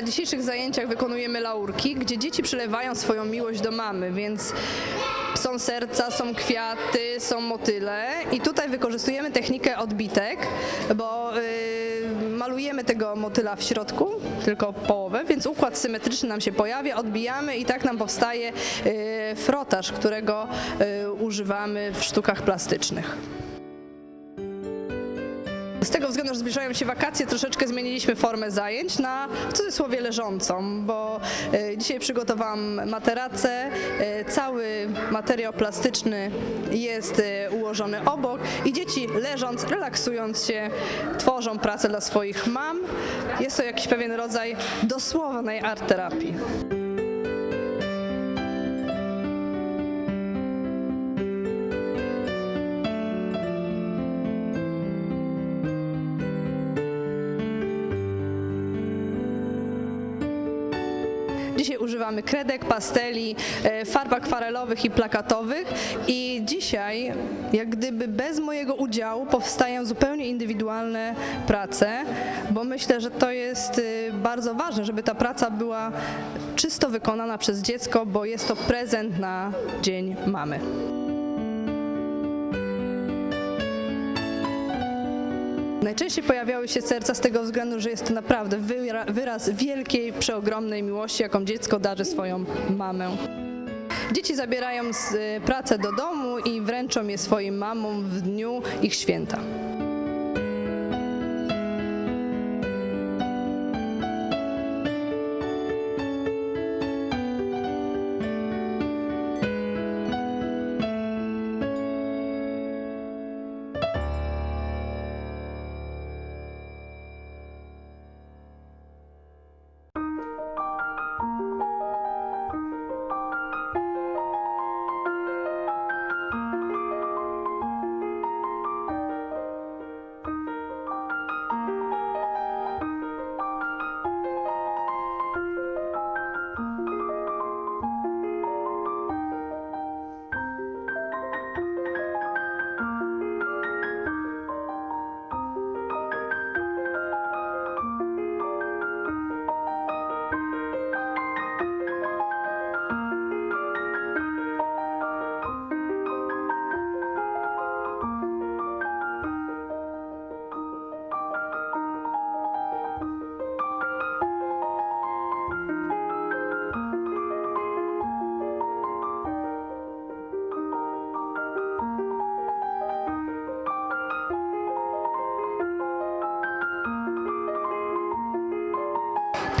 Na dzisiejszych zajęciach wykonujemy laurki, gdzie dzieci przelewają swoją miłość do mamy, więc są serca, są kwiaty, są motyle i tutaj wykorzystujemy technikę odbitek, bo y, malujemy tego motyla w środku, tylko połowę, więc układ symetryczny nam się pojawia, odbijamy i tak nam powstaje y, frotaż, którego y, używamy w sztukach plastycznych. Z tego względu, że zbliżają się wakacje, troszeczkę zmieniliśmy formę zajęć na w cudzysłowie leżącą, bo e, dzisiaj przygotowałam materacę, e, cały materiał plastyczny jest e, ułożony obok i dzieci leżąc, relaksując się, tworzą pracę dla swoich mam. Jest to jakiś pewien rodzaj dosłownej art terapii. Dzisiaj używamy kredek, pasteli, e, farb akwarelowych i plakatowych i dzisiaj, jak gdyby bez mojego udziału, powstają zupełnie indywidualne prace, bo myślę, że to jest y, bardzo ważne, żeby ta praca była czysto wykonana przez dziecko, bo jest to prezent na Dzień Mamy. Najczęściej pojawiały się serca z tego względu, że jest to naprawdę wyra- wyraz wielkiej, przeogromnej miłości, jaką dziecko darzy swoją mamę. Dzieci zabierają y, pracę do domu i wręczą je swoim mamom w dniu ich święta.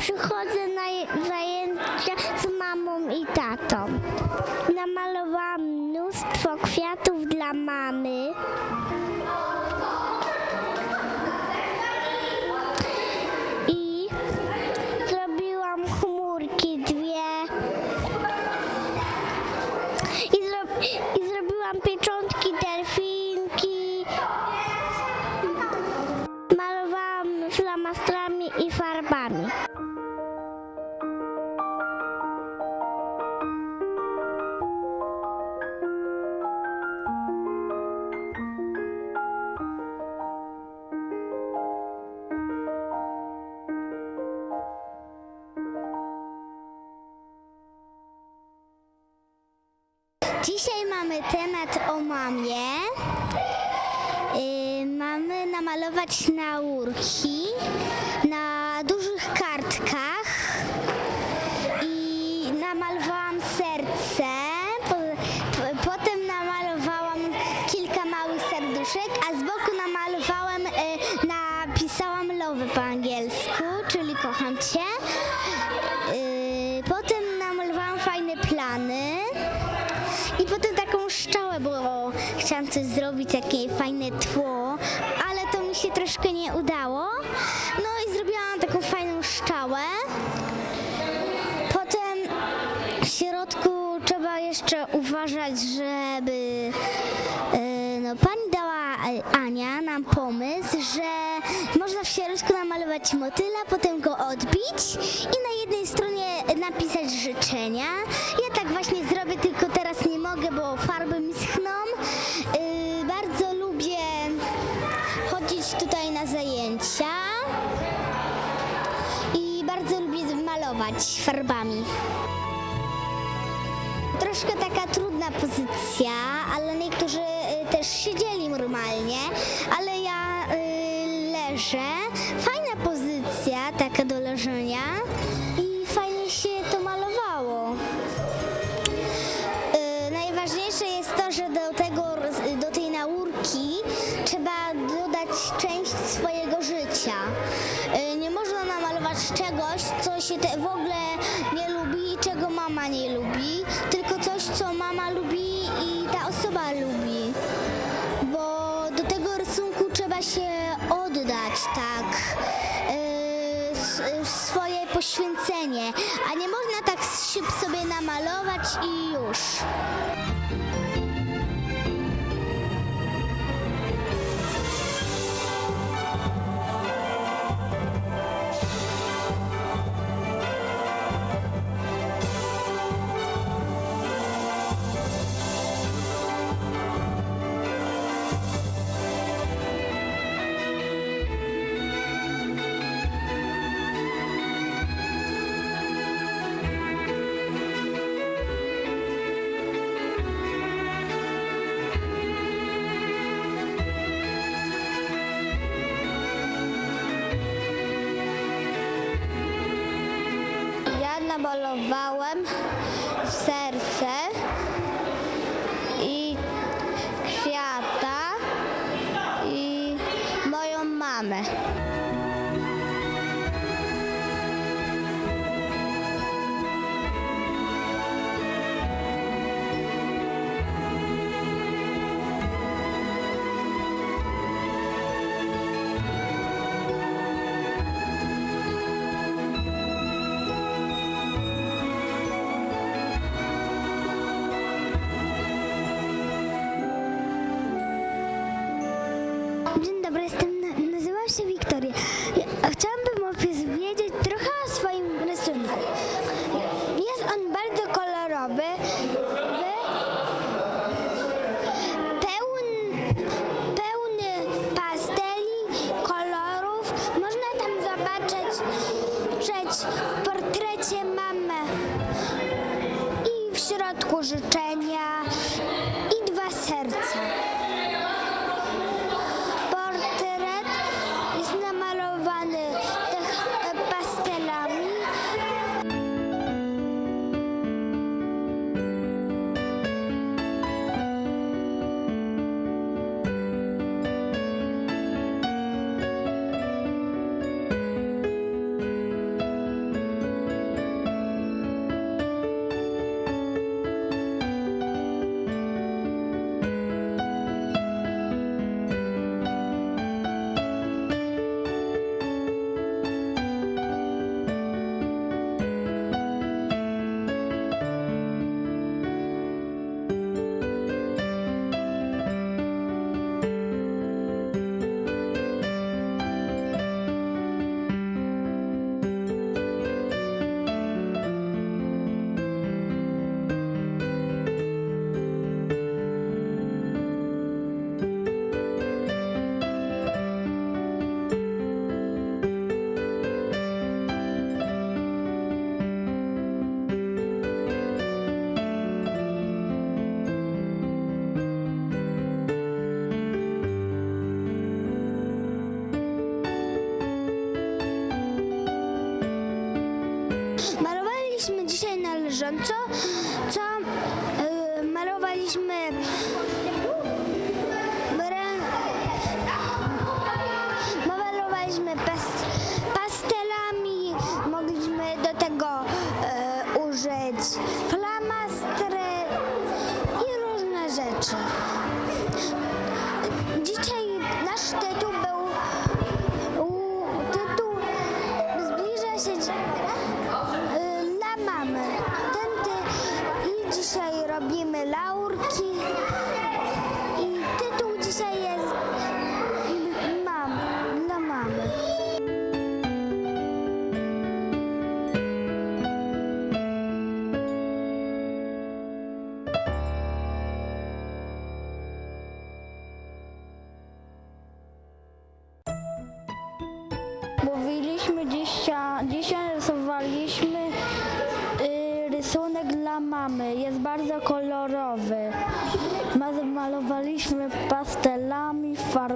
Przychodzę na zajęcia z mamą i tatą. Namalowałam mnóstwo kwiatów dla Dzisiaj mamy temat o mamie. Yy, mamy namalować laurki na dużych kartkach takie fajne tło, ale to mi się troszkę nie udało. No i zrobiłam taką fajną szczałę. Potem w środku trzeba jeszcze uważać, żeby e, no, pani dała e, Ania nam pomysł, że można w środku namalować motyla, potem go odbić i na jednej stronie napisać życzenia. Ja tak właśnie zrobię, farbami. Troszkę taka trudna pozycja, pani lubi, tylko coś, co mama lubi i ta osoba lubi. Bo do tego rysunku trzeba się oddać, tak. Yy, swoje poświęcenie, a nie można tak sobie namalować i już. zabolowałem serce. особисто malowaliśmy dzisiaj na leżąco, co yy, malowaliśmy malowaliśmy pas, pastelami, mogliśmy do tego yy, użyć flamastry i różne rzeczy. Dzisiaj nasz tytuł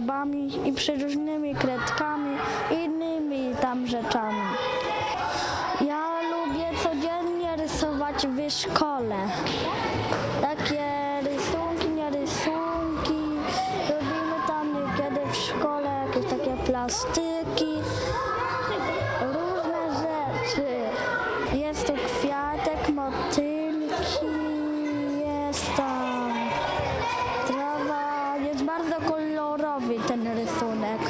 farbami i przeróżnymi kredkami i innymi tam rzeczami. Ja lubię codziennie rysować w szkole. Takie rysunki, nie rysunki. Robimy tam niekiedy w szkole jakieś takie plastyki, bardzo kolorowy ten rysunek.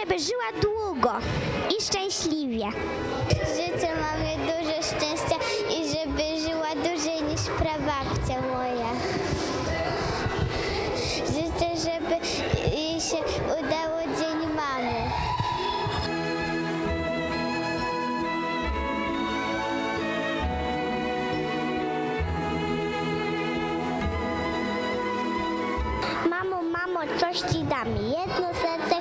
Żeby żyła długo i szczęśliwie. Życzę mamie dużo szczęścia i żeby żyła dłużej niż prababcia moja. Życzę, żeby jej się udało Dzień Mamy. Mamo, mamo, coś ci dam. Jedno serce,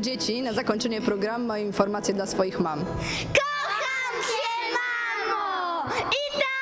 dzieci na zakończenie programu mają informacje dla swoich mam. Kocham cię, mamo! I tak